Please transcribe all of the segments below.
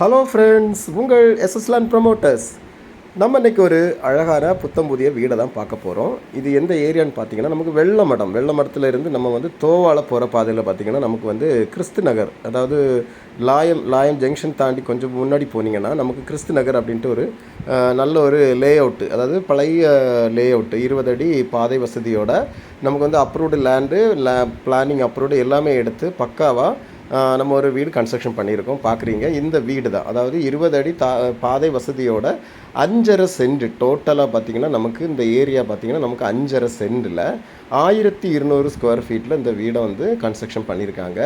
Hello friends உங்கள் எஸ்எஸ்லான் promoters நம்ம இன்றைக்கி ஒரு அழகான புத்தம் புதிய வீடை தான் பார்க்க போகிறோம் இது எந்த ஏரியான்னு பார்த்தீங்கன்னா நமக்கு வெள்ளமடம் வெள்ளமடத்துல இருந்து நம்ம வந்து தோவால போகிற பாதையில் பார்த்தீங்கன்னா நமக்கு வந்து கிறிஸ்து நகர் அதாவது லாயம் லாயம் ஜங்ஷன் தாண்டி கொஞ்சம் முன்னாடி போனீங்கன்னா நமக்கு கிறிஸ்து நகர் அப்படின்ட்டு ஒரு நல்ல ஒரு லே அவுட்டு அதாவது பழைய லே அவுட்டு இருபது அடி பாதை வசதியோட நமக்கு வந்து approved land lay planning approved எல்லாமே எடுத்து பக்காவாக நம்ம ஒரு வீடு கன்ஸ்ட்ரக்ஷன் பண்ணியிருக்கோம். பார்க்குறீங்க. இந்த வீடு தான் அதாவது இருபது அடி தா பாதை வசதியோட அஞ்சரை சென்ட் டோட்டலாக பார்த்தீங்கன்னா நமக்கு இந்த ஏரியா பார்த்தீங்கன்னா நமக்கு அஞ்சரை சென்டில் ஆயிரத்தி இருநூறு ஸ்கொயர் ஃபீட்டில் இந்த வீடை வந்து கன்ஸ்ட்ரக்ஷன் பண்ணியிருக்காங்க.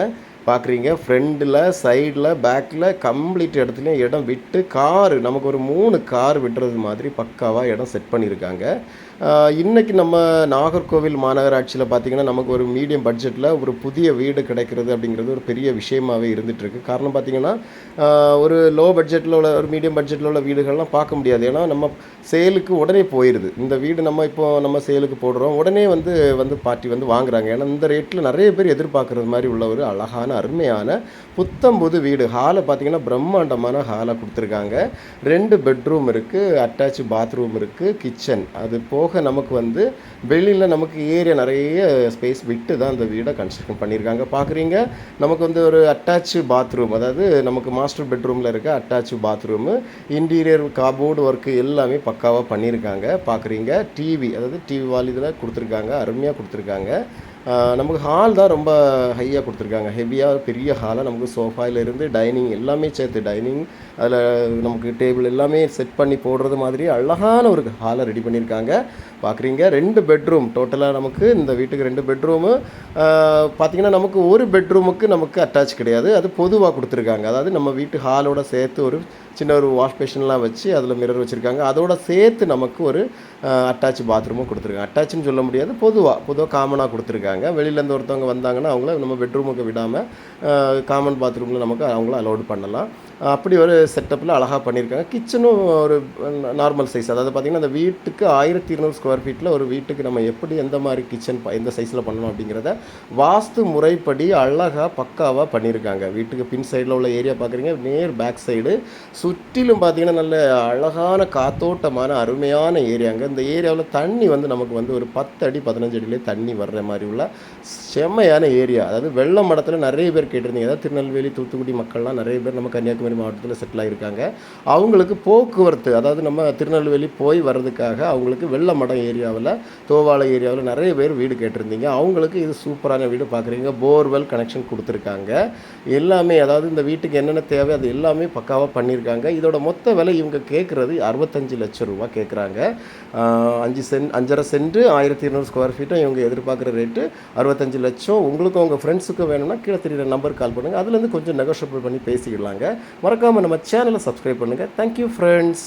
பார்க்குறீங்க ஃப்ரண்டில் சைடில் பேக்கில் கம்ப்ளீட் இடத்துலையும் இடம் விட்டு காரு நமக்கு ஒரு மூணு கார் விடுறது மாதிரி பக்காவாக இடம் செட் பண்ணியிருக்காங்க. இன்றைக்கி நம்ம நாகர்கோவில் மாநகராட்சியில் பார்த்தீங்கன்னா நமக்கு ஒரு மீடியம் பட்ஜெட்டில் ஒரு புதிய வீடு கிடைக்கிறது அப்படிங்கிறது ஒரு பெரிய விஷயமாகவே இருந்துகிட்ருக்கு காரணம் பார்த்தீங்கன்னா ஒரு லோ பட்ஜெட்டில் உள்ள ஒரு மீடியம் பட்ஜெட்டில் உள்ள வீடுகள்லாம் பார்க்க முடியாது. ஏன்னா நம்ம சேலுக்கு உடனே போயிடுது இந்த வீடு நம்ம இப்போ நம்ம சேலுக்கு போடுறோம். உடனே வந்து வந்து பார்ட்டி வந்து வாங்குறாங்க. ஏன்னா இந்த ரேட்டில் நிறைய பேர் எதிர்பார்க்குறது மாதிரி உள்ள ஒரு அழகான அருமையான புத்தம் புது வீடு. ஹாலை பார்த்தீங்கன்னா பிரம்மாண்டமான ஹாலை கொடுத்துருக்காங்க. ரெண்டு பெட்ரூம் இருக்குது அட்டாச் பாத்ரூம் இருக்குது கிச்சன். அது போக நமக்கு வந்து வெளியில் நமக்கு ஏரியா நிறைய ஸ்பேஸ் விட்டு தான் அந்த வீடை கன்ஸ்ட்ரக்ஷன் பண்ணியிருக்காங்க. பார்க்குறீங்க நமக்கு வந்து ஒரு அட்டாச் பாத்ரூம் அதாவது நமக்கு மாஸ்டர் பெட்ரூமில் இருக்க attach bathroom interior cupboard work எல்லாமே பக்காவாக பண்ணியிருக்காங்க. பார்க்குறீங்க டிவி அதாவது டிவி வால் இதில் கொடுத்துருக்காங்க அருமையாக கொடுத்துருக்காங்க. நமக்கு ஹால் தான் ரொம்ப ஹையாக கொடுத்துருக்காங்க. ஹெவியாக பெரிய ஹாலாக நமக்கு சோஃபாயில இருந்து டைனிங் எல்லாமே சேர்த்து டைனிங் அதில் நமக்கு டேபிள் எல்லாமே செட் பண்ணி போடுறது மாதிரி அழகான ஒரு ஹாலை ரெடி பண்ணியிருக்காங்க. பார்க்குறீங்க ரெண்டு பெட்ரூம் டோட்டலாக நமக்கு இந்த வீட்டுக்கு ரெண்டு பெட்ரூமு பார்த்திங்கன்னா நமக்கு ஒரு பெட்ரூமுக்கு நமக்கு அட்டாச் கிடையாது. அது பொதுவாக கொடுத்துருக்காங்க. அதாவது நம்ம வீட்டு ஹாலோட சேர்த்து ஒரு சின்ன ஒரு வாஷ் பேஷன்லாம் வச்சு அதில் மிரர் வச்சுருக்காங்க. அதோட சேர்த்து நமக்கு ஒரு அட்டாச் பாத்ரூமும் கொடுத்துருக்காங்க. அட்டாச்னு சொல்ல முடியாது பொதுவாக பொதுவாக காமனாக கொடுத்துருக்காங்க. வெளியிலேருந்து ஒருத்தவங்க வந்தாங்கன்னா அவங்கள நம்ம பெட்ரூமுக்கு விடாமல் காமன் பாத்ரூமில் நமக்கு அவங்கள அலோடு பண்ணலாம். அப்படி ஒரு செட்டப்பில் அழகாக பண்ணியிருக்காங்க. கிச்சனும் ஒரு நார்மல் சைஸ் அதாவது பார்த்திங்கன்னா அந்த வீட்டுக்கு ஆயிரத்தி இருநூறு ஸ்கொயர் ஃபீட்டில் ஒரு வீட்டுக்கு நம்ம எப்படி எந்த மாதிரி கிச்சன் எந்த சைஸில் பண்ணணும் அப்படிங்கிறத வாஸ்து முறைப்படி அழகாக பக்காவாக பண்ணியிருக்காங்க. வீட்டுக்கு பின் சைடில் உள்ள ஏரியா பார்க்குறீங்க நேர் பேக் சைடு சுற்றிலும் பார்த்தீங்கன்னா நல்ல அழகான காத்தோட்டமான அருமையான ஏரியாங்க இந்த ஏரியாவில் தண்ணி வந்து நமக்கு வந்து ஒரு பத்து அடி பதினஞ்சு அடியிலே தண்ணி வர்ற மாதிரி உள்ள செம்மையான ஏரியா. அதாவது வெள்ள மடத்தில் நிறைய பேர் கேட்டிருந்தீங்க. அதாவது திருநெல்வேலி தூத்துக்குடி மக்கள்லாம் நிறைய பேர் நம்ம கன்னியாகுமரி மாவட்டத்தில் செட்டில் ஆகியிருக்காங்க அவங்களுக்கு போக்குவரத்து அதாவது நம்ம திருநெல்வேலி போய் வர்றதுக்காக அவங்களுக்கு வெள்ளமடம் ஏரியாவில் தோவாளை ஏரியாவில் நிறைய பேர் வீடு கேட்டிருந்தீங்க. அவங்களுக்கு இது சூப்பரான வீடு பார்க்குறீங்க போர்வெல் கனெக்ஷன் கொடுத்துருக்காங்க. எல்லாமே அதாவது இந்த வீட்டுக்கு என்னென்ன தேவை அது எல்லாமே பக்காவாக பண்ணியிருக்காங்க. இதோட மொத்த விலை இவங்க கேட்குறது அறுபத்தஞ்சு லட்சம் ரூபா கேட்குறாங்க அஞ்சு சென்ட் அஞ்சரை சென்ட் ஆயிரத்தி இருநூறு ஸ்கொயர் ஃபீட்டும் இவங்க எதிர்பார்க்குற ரேட்டு அறுபத்தஞ்சு லட்சம் உங்களுக்கும் உங்கள் ஃப்ரெண்ட்ஸுக்கும் வேணும்னா கீழே தெரியுற நம்பர் கால் பண்ணுங்கள் அதுலேருந்து கொஞ்சம் நெகோஷியபிள் பண்ணி பேசிக்கலாங்க மறக்காமல் நம்ம சேனலை சப்ஸ்கிரைப் பண்ணுங்கள் தேங்க்யூ ஃப்ரெண்ட்ஸ்